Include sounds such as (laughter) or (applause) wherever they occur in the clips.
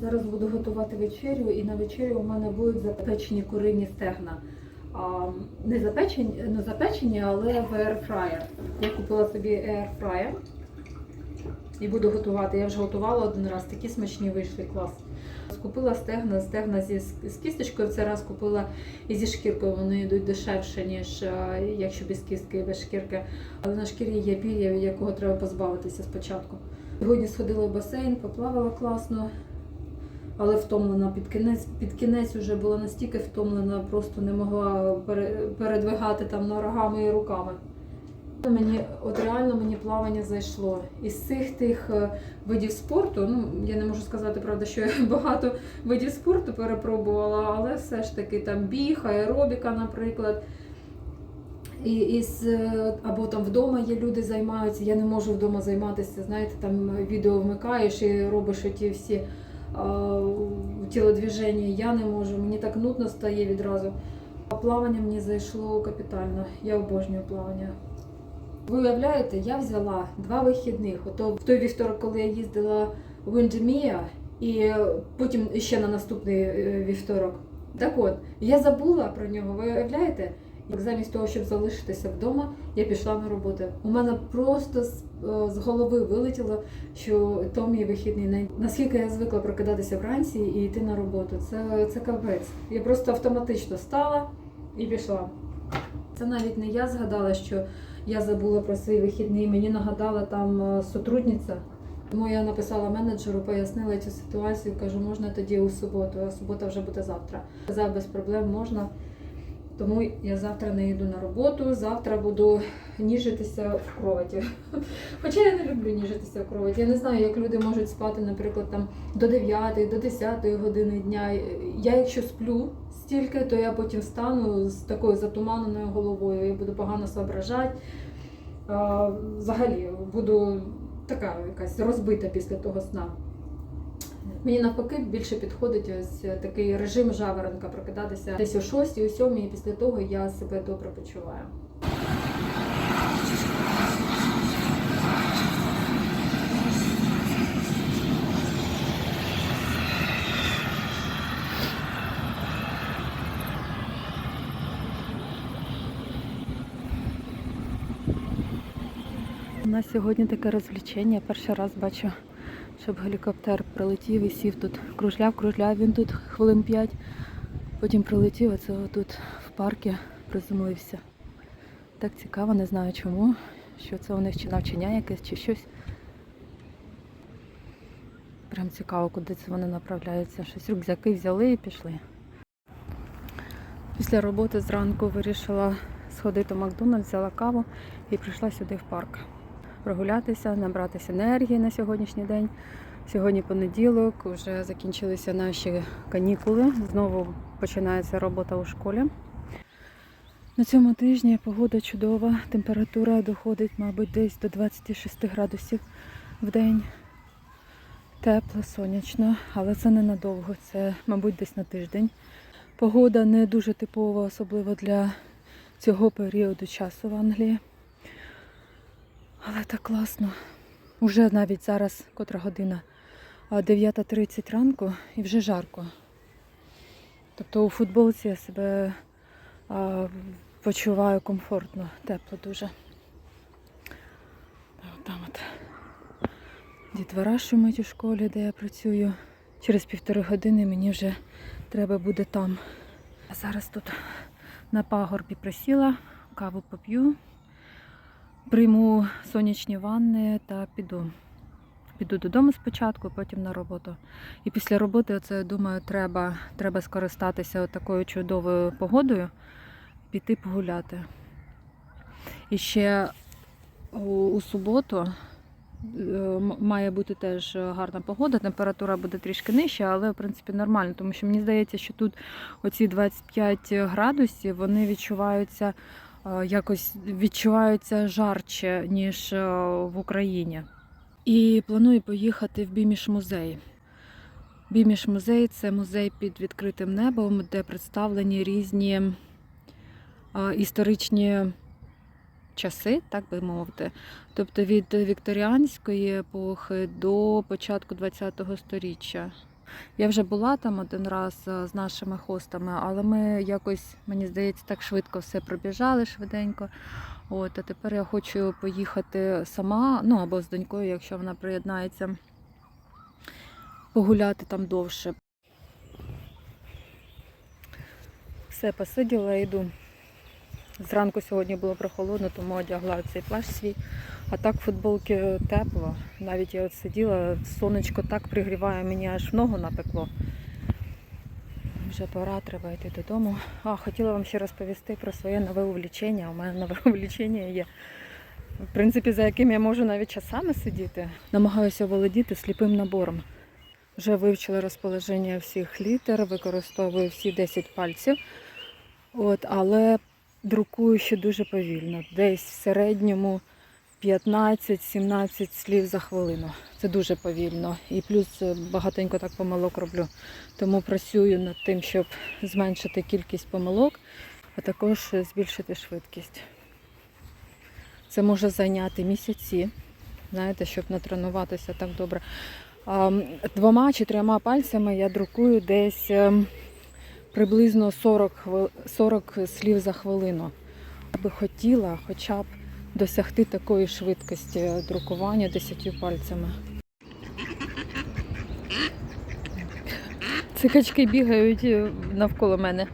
Зараз буду готувати вечерю, і на вечерю у мене будуть запечені курині стегна. А, не запечені, ну, запечені, але в airfryer. Я купила собі airfryer і буду готувати. Я вже готувала один раз, такі смачні вийшли клас. Купила стегна, стегна зі з кісточкою. В цей раз купила і зі шкіркою. Вони йдуть дешевше, ніж е, якщо без кістки без шкірки. Але на шкірі є пір'я, якого треба позбавитися спочатку. Сьогодні сходила в басейн, поплавала класно, але втомлена під кінець. Під кінець вже була настільки втомлена, просто не могла передвигати там ногами і руками. Мені от реально мені плавання зайшло. Із цих тих е, видів спорту, ну я не можу сказати, правда, що я (laughs) багато видів спорту перепробувала, але все ж таки там біг, аеробіка, наприклад. І, із, е, або там вдома є люди займаються. Я не можу вдома займатися. Знаєте, там відео вмикаєш і робиш ті всі е, тілодвіження. Я не можу, мені так нудно стає відразу. Плавання мені зайшло капітально. Я обожнюю плавання. Ви уявляєте, я взяла два вихідних. Ото в той вівторок, коли я їздила в Інджемія, і потім ще на наступний е, вівторок. Так от, я забула про нього, ви уявляєте? Як замість того, щоб залишитися вдома, я пішла на роботу. У мене просто з, е, з голови вилетіло, що то мій вихідний день. Наскільки я звикла прокидатися вранці і йти на роботу. Це, це капець. Я просто автоматично встала і пішла. Це навіть не я згадала, що я забула про свій вихідний. Мені нагадала там е, сотрудниця. Тому я написала менеджеру, пояснила цю ситуацію. Кажу, можна тоді у суботу, а субота вже буде завтра. Сказав, без проблем можна. Тому я завтра не йду на роботу. Завтра буду ніжитися в кроваті. (laughs) Хоча я не люблю ніжитися в кроваті. Я не знаю, як люди можуть спати, наприклад, там до 9, до 10 години дня. Я якщо сплю стільки, то я потім встану з такою затуманеною головою. Я буду погано соображати. Взагалі буду така якась розбита після того сна. Мені навпаки більше підходить ось такий режим жаворонка прокидатися десь о 6, о 7, і після того я себе добре почуваю. У нас сьогодні таке розвлечення. Перший раз бачу, щоб гелікоптер прилетів і сів тут. Кружляв, кружляв, він тут хвилин 5. Потім прилетів, а це тут в парку приземлився. Так цікаво, не знаю чому. Що це у них чи навчання якесь, чи щось. Прям цікаво, куди це вони направляються. Щось рюкзаки взяли і пішли. Після роботи зранку вирішила сходити в Макдональдс, взяла каву і прийшла сюди в парк прогулятися, набратися енергії на сьогоднішній день. Сьогодні понеділок, вже закінчилися наші канікули. Знову починається робота у школі. На цьому тижні погода чудова, температура доходить, мабуть, десь до 26 градусів в день. Тепло, сонячно, але це ненадовго, це, мабуть, десь на тиждень. Погода не дуже типова, особливо для цього періоду часу в Англії. Але так класно. Уже навіть зараз котра година а, 9.30 ранку і вже жарко. Тобто у футболці я себе а, почуваю комфортно, тепло дуже. От Там от дітвора шумить у школі, де я працюю. Через півтори години мені вже треба буде там. А зараз тут на пагорбі присіла, каву поп'ю. Прийму сонячні ванни та піду. Піду додому спочатку, потім на роботу. І після роботи, оце, думаю, треба, треба скористатися такою чудовою погодою, піти погуляти. І ще у, у суботу е, має бути теж гарна погода, температура буде трішки нижча, але в принципі нормально, тому що мені здається, що тут оці 25 градусів вони відчуваються якось відчуваються жарче, ніж е, в Україні. І планую поїхати в Біміш музей. Біміш музей це музей під відкритим небом, де представлені різні е, історичні часи, так би мовити. Тобто від вікторіанської епохи до початку ХХ століття. Я вже була там один раз е, з нашими хостами, але ми якось, мені здається, так швидко все пробіжали швиденько. От, а тепер я хочу поїхати сама, ну або з донькою, якщо вона приєднається, погуляти там довше. Все, посиділа, йду. Зранку сьогодні було прохолодно, тому одягла цей плащ свій. А так в футболці тепло. Навіть я от сиділа, сонечко так пригріває, мені аж ногу напекло. Вже пора, треба йти додому. А, хотіла вам ще розповісти про своє нове увлічення. У мене нове (laughs) увлічення є. В принципі, за яким я можу навіть часами сидіти. Намагаюся володіти сліпим набором. Вже вивчила розположення всіх літер, використовую всі 10 пальців. От, але друкую ще дуже повільно. Десь в середньому 15-17 слів за хвилину. Це дуже повільно. І плюс е, багатенько так помилок роблю. Тому працюю над тим, щоб зменшити кількість помилок, а також е, збільшити швидкість. Це може зайняти місяці, знаєте, щоб натренуватися так добре. Двома чи трьома пальцями я друкую десь ем, приблизно 40, 40 слів за хвилину. Я би хотіла хоча б досягти такої швидкості друкування 10 пальцями. Цикачки бігають е, навколо мене.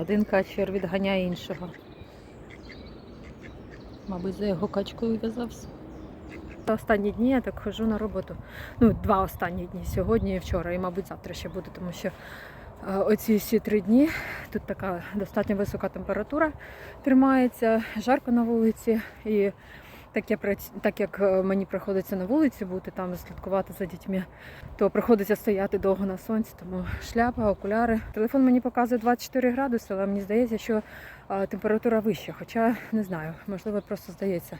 Один качер відганяє іншого. Мабуть, за його качкою в'язався. Останні дні я так ходжу на роботу. Ну, два останні дні сьогодні і вчора, і, мабуть, завтра ще буде, тому що е, оці всі три дні тут така достатньо висока температура тримається, жарко на вулиці. І так, я, так як е, мені приходиться на вулиці бути, там слідкувати за дітьми, то приходиться стояти довго на сонці, тому шляпа, окуляри. Телефон мені показує 24 градуси, але мені здається, що е, температура вища, хоча не знаю, можливо, просто здається.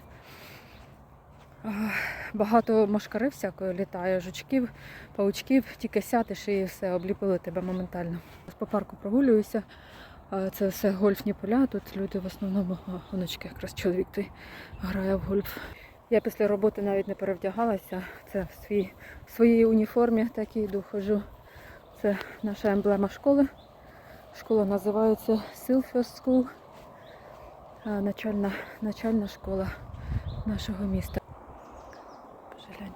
Багато мошкари всякої літає, жучків, паучків, тільки сядеш і все, обліпили тебе моментально. По парку прогулююся. Це все гольфні поля. Тут люди в основному, а, якраз чоловік той грає в гольф. Я після роботи навіть не перевдягалася. Це в свій, в своїй уніформі так і йду, хожу. Це наша емблема школи. Школа називається Silfest School. Начальна, начальна школа нашого міста.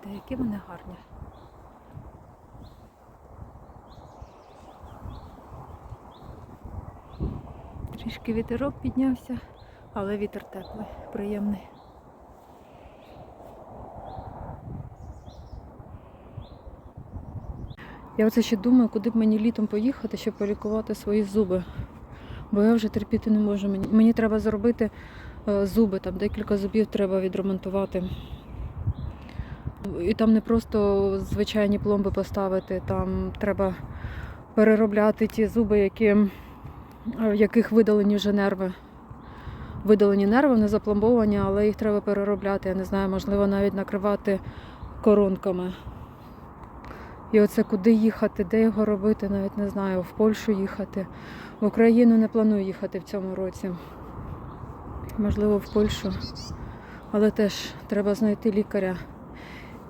Гляньте, які вони гарні. Трішки вітерок піднявся, але вітер теплий, приємний. Я оце ще думаю, куди б мені літом поїхати, щоб полікувати свої зуби. Бо я вже терпіти не можу. Мені, мені треба зробити е, зуби, там декілька зубів треба відремонтувати. І там не просто звичайні пломби поставити, там треба переробляти ті зуби, які, е, в яких видалені вже нерви. Видалені нерви, не запломбовані, але їх треба переробляти. Я не знаю, можливо, навіть накривати коронками. І оце куди їхати, де його робити, навіть не знаю, в Польщу їхати. В Україну не планую їхати в цьому році. Можливо, в Польщу. Але теж треба знайти лікаря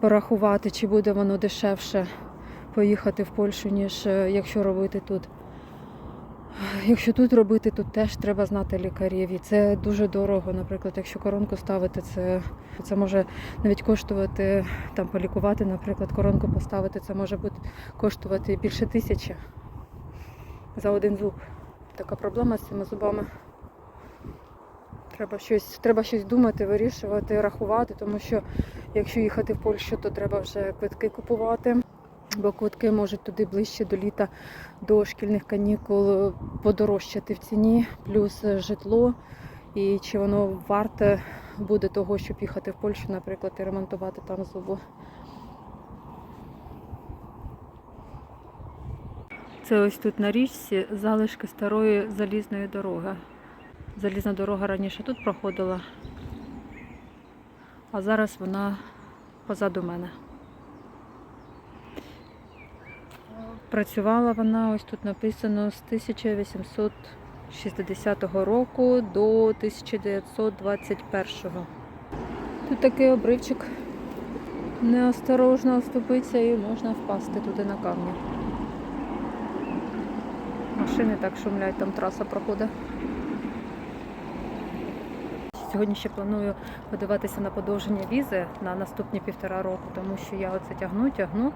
порахувати, чи буде воно дешевше поїхати в Польщу, ніж е, якщо робити тут. Якщо тут робити, тут теж треба знати лікарів. І це дуже дорого. Наприклад, якщо коронку ставити, це, це може навіть коштувати там полікувати, наприклад, коронку поставити, це може бути коштувати більше тисячі за один зуб. Така проблема з цими зубами. Треба щось, треба щось думати, вирішувати, рахувати, тому що якщо їхати в Польщу, то треба вже квитки купувати. Бо квитки можуть туди ближче до літа, до шкільних канікул подорожчати в ціні, плюс житло. І чи воно варте буде того, щоб їхати в Польщу, наприклад, і ремонтувати там зуби. Це ось тут на річці залишки старої залізної дороги. Залізна дорога раніше тут проходила, а зараз вона позаду мене. Працювала вона, ось тут написано, з 1860 року до 1921. Тут такий обривчик. неосторожно оступитися і можна впасти туди на камні. Машини так шумлять, там траса проходить. Сьогодні ще планую подивитися на подовження візи на наступні півтора року, тому що я оце тягну, тягну.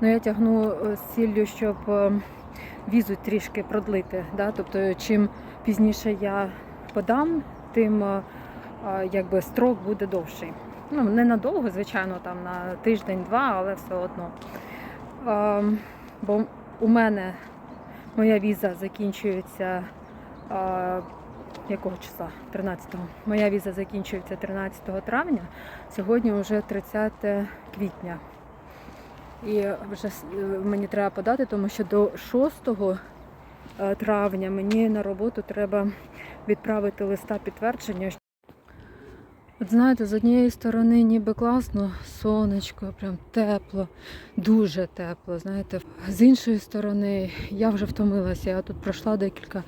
Ну я тягну е, з ціллю, щоб е, візу трішки продлити. Да? Тобто, чим пізніше я подам, тим е, якби строк буде довший. Ну, ненадовго, звичайно, там на тиждень-два, але все одно. Бо у мене моя віза закінчується. Якого числа? 13-го. Моя віза закінчується 13 травня, сьогодні вже 30 квітня. І вже е, мені треба подати, тому що до 6 е, травня мені на роботу треба відправити листа підтвердження. От знаєте, з однієї сторони ніби класно, сонечко, прям тепло, дуже тепло. Знаєте, з іншої сторони я вже втомилася. Я тут пройшла декілька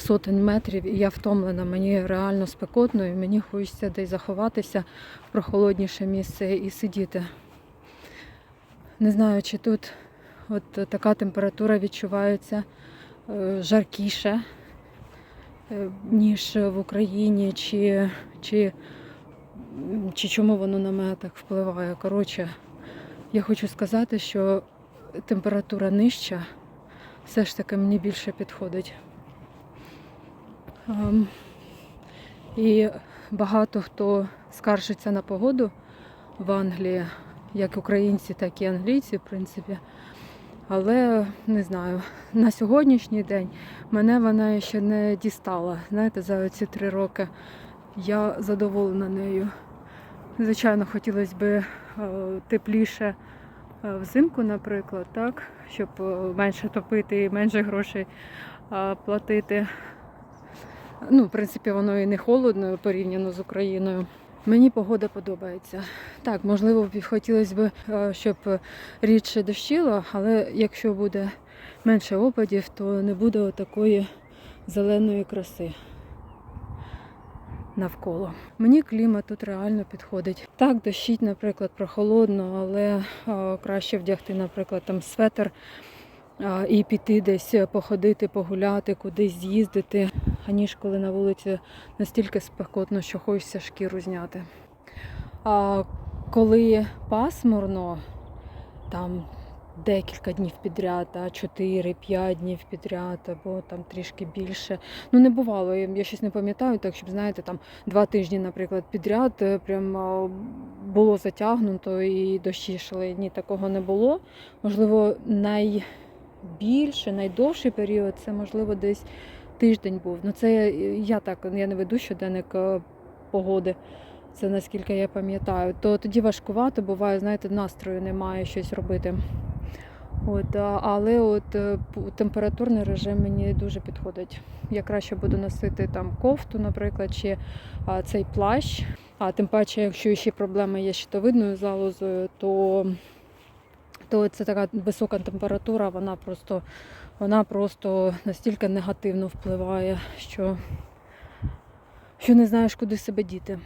сотень метрів, і я втомлена. Мені реально спекотно, і мені хочеться десь заховатися в прохолодніше місце і сидіти. Не знаю, чи тут от така температура відчувається е, жаркіше, е, ніж в Україні, чи, чи, чи чому воно на мене так впливає. Коротше, я хочу сказати, що температура нижча все ж таки мені більше підходить. Ем, І багато хто скаржиться на погоду в Англії, як українці, так і англійці, в принципі. Але не знаю, на сьогоднішній день мене вона ще не дістала. Знаєте, за ці три роки я задоволена нею. Звичайно, хотілося б е, тепліше е, взимку, наприклад, так, щоб е, менше топити і менше грошей платити. Ну, в принципі, воно і не холодно порівняно з Україною. Мені погода подобається. Так, можливо, хотілося б, е, щоб рідше дощило, але якщо буде менше опадів, то не буде такої зеленої краси навколо. Мені клімат тут реально підходить. Так, дощить, наприклад, прохолодно, але е, краще вдягти, наприклад, там светр е, і піти десь походити, погуляти, кудись з'їздити, аніж коли на вулиці настільки спекотно, що хочеться шкіру зняти. А коли пасмурно, там декілька днів підряд, а 4-5 днів підряд, або там трішки більше. Ну не бувало, я щось не пам'ятаю, так щоб знаєте, там два тижні, наприклад, підряд е, прям було затягнуто і дощі йшли. Ні, такого не було. Можливо, найбільше, найдовший період це можливо десь тиждень був. Ну це е, я так, я не веду щоденник е, погоди. Це наскільки я пам'ятаю, то тоді важкувато буває, знаєте, настрою немає щось робити. От, але от е, температурний режим мені дуже підходить. Я краще буду носити там кофту, наприклад, чи а, цей плащ. А тим паче, якщо ще проблеми є щитовидною залозою, то, то це така висока температура, вона просто, вона просто настільки негативно впливає, що, що не знаєш, куди себе діти.